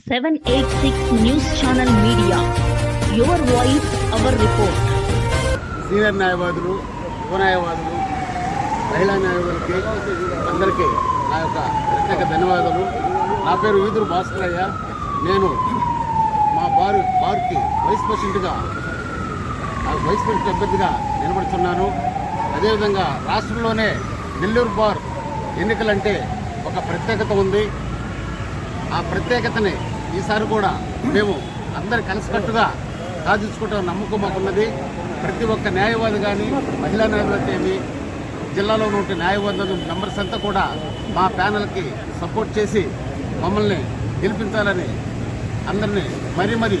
786 news channel media your voice our report senior న్యాయవాదులు ఉపన్యాయవాదులు మహిళా న్యాయవాదులకి అందరికీ నా యొక్క ప్రత్యేక ధన్యవాదాలు. నా పేరు వీధులు భాస్కరయ్య నేను మా బారు బార్కి వైస్ ప్రెసిడెంట్గా ఆ వైస్ ప్రెసిడెంట్ అభ్యర్థిగా నిలబడుతున్నాను అదేవిధంగా రాష్ట్రంలోనే నెల్లూరు బార్ ఎన్నికలంటే ఒక ప్రత్యేకత ఉంది. ఆ ప్రత్యేకతని ఈసారి కూడా మేము అందరు కలిసికట్టుగా సాధించుకుంటాం నమ్మకం మాకున్నది. ప్రతి ఒక్క న్యాయవాది కానీ మహిళా న్యాయవాది ఏమి జిల్లాలో ఉండే న్యాయవాదులు మెంబర్స్ అంతా కూడా మా ప్యానల్కి సపోర్ట్ చేసి మమ్మల్ని గెలిపించాలని అందరినీ మరీ మరీ